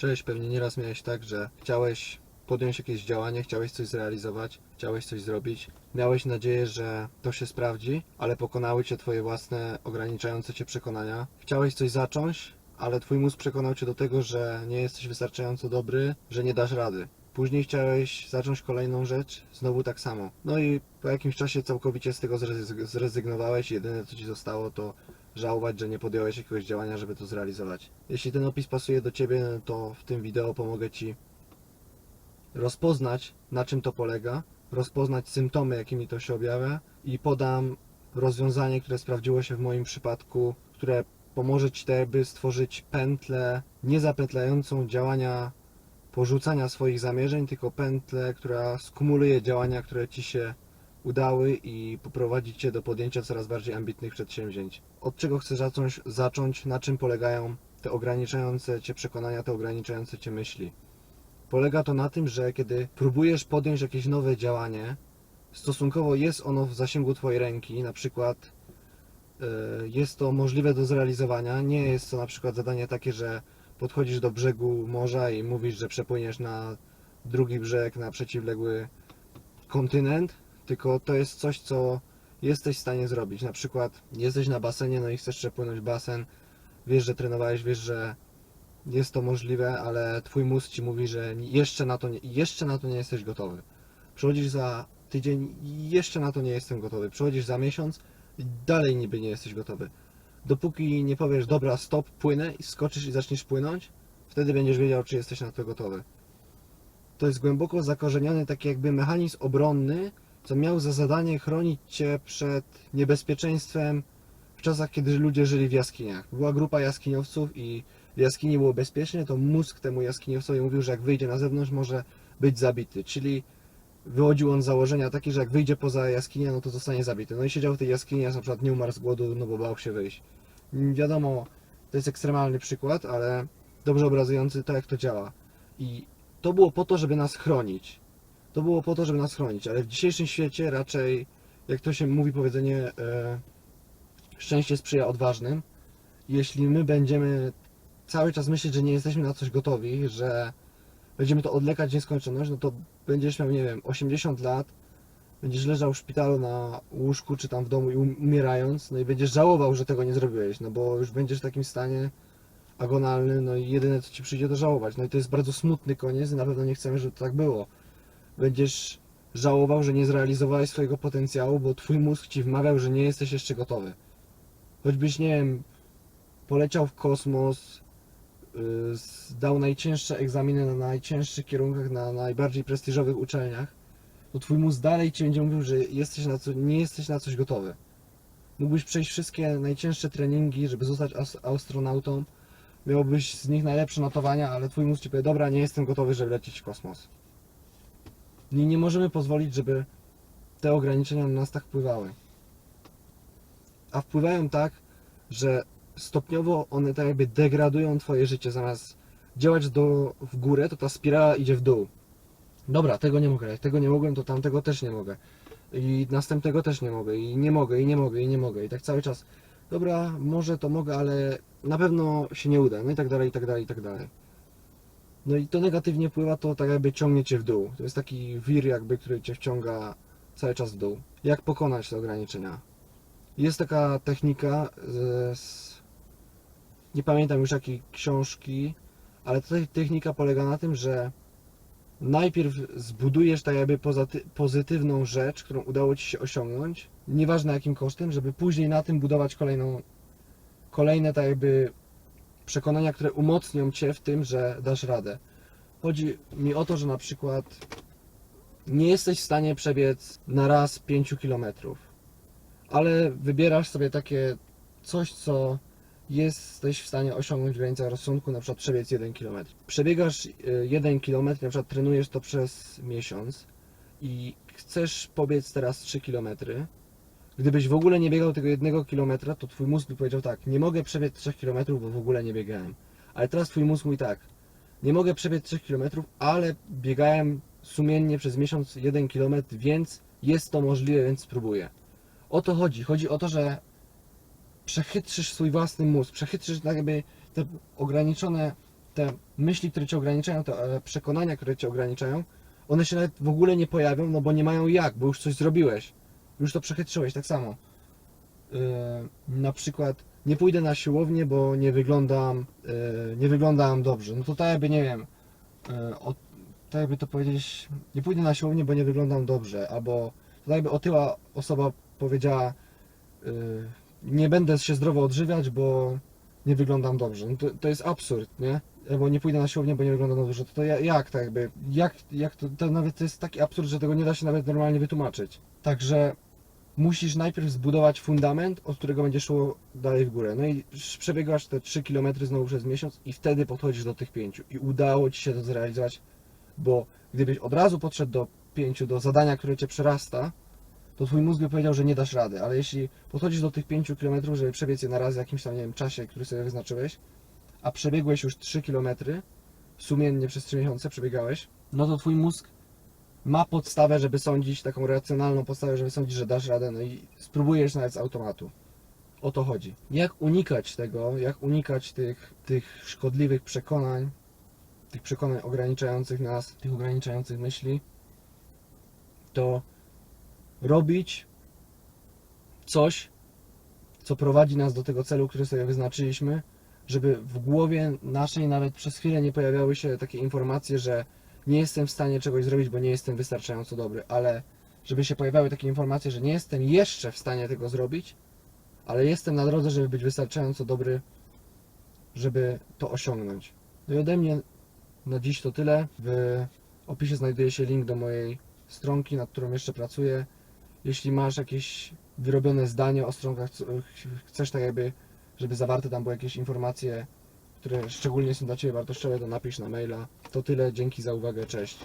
Cześć, pewnie nieraz miałeś tak, że chciałeś podjąć jakieś działanie, chciałeś coś zrealizować, chciałeś coś zrobić, miałeś nadzieję, że to się sprawdzi, ale pokonały cię twoje własne ograniczające cię przekonania. Chciałeś coś zacząć, ale twój mózg przekonał cię do tego, że nie jesteś wystarczająco dobry, że nie dasz rady. Później chciałeś zacząć kolejną rzecz, znowu tak samo. No i po jakimś czasie całkowicie z tego zrezyg- zrezygnowałeś jedyne co ci zostało to żałować, że nie podjąłeś jakiegoś działania, żeby to zrealizować. Jeśli ten opis pasuje do Ciebie, to w tym wideo pomogę Ci rozpoznać, na czym to polega, rozpoznać symptomy, jakimi to się objawia i podam rozwiązanie, które sprawdziło się w moim przypadku, które pomoże Ci tak jakby stworzyć pętlę niezapętlającą działania porzucania swoich zamierzeń, tylko pętlę, która skumuluje działania, które Ci się udały i poprowadzi Cię do podjęcia coraz bardziej ambitnych przedsięwzięć. Od czego chcesz zacząć, zacząć, na czym polegają te ograniczające Cię przekonania, te ograniczające Cię myśli? Polega to na tym, że kiedy próbujesz podjąć jakieś nowe działanie, stosunkowo jest ono w zasięgu Twojej ręki, na przykład e, jest to możliwe do zrealizowania, nie jest to na przykład zadanie takie, że podchodzisz do brzegu morza i mówisz, że przepłyniesz na drugi brzeg, na przeciwległy kontynent, tylko to jest coś, co jesteś w stanie zrobić. Na przykład jesteś na basenie, no i chcesz przepłynąć basen, wiesz, że trenowałeś, wiesz, że jest to możliwe, ale twój mózg ci mówi, że jeszcze na to nie, jeszcze na to nie jesteś gotowy. Przychodzisz za tydzień jeszcze na to nie jestem gotowy. Przychodzisz za miesiąc dalej niby nie jesteś gotowy. Dopóki nie powiesz, dobra, stop, płynę i skoczysz i zaczniesz płynąć, wtedy będziesz wiedział, czy jesteś na to gotowy. To jest głęboko zakorzeniony taki jakby mechanizm obronny, co miał za zadanie chronić cię przed niebezpieczeństwem w czasach, kiedy ludzie żyli w jaskiniach. Była grupa jaskiniowców i w jaskini było bezpiecznie, to mózg temu jaskiniowcowi mówił, że jak wyjdzie na zewnątrz może być zabity, czyli wychodził on z założenia takie, że jak wyjdzie poza jaskinię, no to zostanie zabity. No i siedział w tej jaskini, a na przykład nie umarł z głodu, no bo bał się wyjść. Wiadomo, to jest ekstremalny przykład, ale dobrze obrazujący to, jak to działa. I to było po to, żeby nas chronić. To było po to, żeby nas chronić, ale w dzisiejszym świecie raczej, jak to się mówi powiedzenie, e, szczęście sprzyja odważnym. Jeśli my będziemy cały czas myśleć, że nie jesteśmy na coś gotowi, że będziemy to odlekać w nieskończoność, no to będziesz miał, nie wiem, 80 lat, będziesz leżał w szpitalu na łóżku czy tam w domu i um- umierając, no i będziesz żałował, że tego nie zrobiłeś, no bo już będziesz w takim stanie agonalnym, no i jedyne co ci przyjdzie to żałować. No i to jest bardzo smutny koniec i na pewno nie chcemy, żeby to tak było. Będziesz żałował, że nie zrealizowałeś swojego potencjału, bo twój mózg ci wmawiał, że nie jesteś jeszcze gotowy. Choćbyś, nie wiem, poleciał w kosmos, zdał najcięższe egzaminy na najcięższych kierunkach, na najbardziej prestiżowych uczelniach, to twój mózg dalej ci będzie mówił, że jesteś na co, nie jesteś na coś gotowy. Mógłbyś przejść wszystkie najcięższe treningi, żeby zostać as- astronautą, miałbyś z nich najlepsze notowania, ale twój mózg ci powie, dobra, nie jestem gotowy, żeby lecieć w kosmos. I nie możemy pozwolić, żeby te ograniczenia na nas tak wpływały. A wpływają tak, że stopniowo one tak jakby degradują twoje życie. Zamiast działać do, w górę, to ta spirala idzie w dół. Dobra, tego nie mogę, tego nie mogłem, to tamtego też nie mogę. I następnego też nie mogę, i nie mogę, i nie mogę, i nie mogę. I tak cały czas, dobra, może to mogę, ale na pewno się nie uda, no i tak dalej, i tak dalej, i tak dalej. No i to negatywnie wpływa, to tak jakby ciągnie cię w dół. To jest taki wir jakby, który cię wciąga cały czas w dół. Jak pokonać te ograniczenia? Jest taka technika z, nie pamiętam już jakiej książki, ale ta technika polega na tym, że najpierw zbudujesz tak jakby pozytywną rzecz, którą udało Ci się osiągnąć, nieważne jakim kosztem, żeby później na tym budować kolejną, kolejne tak jakby przekonania, które umocnią Cię w tym, że dasz radę. Chodzi mi o to, że na przykład nie jesteś w stanie przebiec na raz 5 kilometrów, ale wybierasz sobie takie coś, co jesteś w stanie osiągnąć w granicach rozsądku, na przykład przebiec 1 km. Przebiegasz y, 1 km, na przykład trenujesz to przez miesiąc i chcesz pobiec teraz 3 km. Gdybyś w ogóle nie biegał tego 1 km, to twój mózg by powiedział tak, nie mogę przebiec 3 km, bo w ogóle nie biegałem. Ale teraz twój mózg mówi tak, nie mogę przebiec 3 km, ale biegałem sumiennie przez miesiąc 1 km, więc jest to możliwe, więc spróbuję. O to chodzi. Chodzi o to, że przechytrzysz swój własny mózg, przechytrzysz tak jakby te ograniczone te myśli, które cię ograniczają, te e, przekonania, które cię ograniczają, one się nawet w ogóle nie pojawią, no bo nie mają jak, bo już coś zrobiłeś. Już to przechytrzyłeś, tak samo. Yy, na przykład nie pójdę na siłownię, bo nie wyglądam, yy, nie wyglądam dobrze. No to tak jakby, nie wiem, yy, o, tak jakby to powiedzieć, nie pójdę na siłownię, bo nie wyglądam dobrze, albo tak jakby otyła osoba powiedziała, yy, nie będę się zdrowo odżywiać, bo nie wyglądam dobrze. No to, to jest absurd, nie? Albo nie pójdę na siłownię, bo nie wyglądam dobrze. To, to ja- jak tak jakby, jak, jak to, to nawet to jest taki absurd, że tego nie da się nawet normalnie wytłumaczyć. Także musisz najpierw zbudować fundament, od którego będzie szło dalej w górę. No i przebiegasz te 3 km znowu przez miesiąc i wtedy podchodzisz do tych 5. I udało Ci się to zrealizować, bo gdybyś od razu podszedł do 5, do zadania, które Cię przerasta, to Twój mózg by powiedział, że nie dasz rady. Ale jeśli podchodzisz do tych 5 km, żeby przebiec je na raz w jakimś tam, nie wiem, czasie, który sobie wyznaczyłeś, a przebiegłeś już 3 km, sumiennie przez 3 miesiące przebiegałeś, no to Twój mózg ma podstawę, żeby sądzić, taką racjonalną podstawę, żeby sądzić, że dasz radę, no i spróbujesz nawet z automatu. O to chodzi. Jak unikać tego, jak unikać tych, tych szkodliwych przekonań, tych przekonań ograniczających nas, tych ograniczających myśli, to robić coś, co prowadzi nas do tego celu, który sobie wyznaczyliśmy, żeby w głowie naszej nawet przez chwilę nie pojawiały się takie informacje, że nie jestem w stanie czegoś zrobić, bo nie jestem wystarczająco dobry, ale żeby się pojawiały takie informacje, że nie jestem jeszcze w stanie tego zrobić, ale jestem na drodze, żeby być wystarczająco dobry, żeby to osiągnąć. No i ode mnie na dziś to tyle. W opisie znajduje się link do mojej stronki, nad którą jeszcze pracuję. Jeśli masz jakieś wyrobione zdanie o stronkach, chcesz tak jakby, żeby zawarte tam były jakieś informacje, które szczególnie są dla Ciebie wartościowe, to napisz na maila. To tyle, dzięki za uwagę, cześć.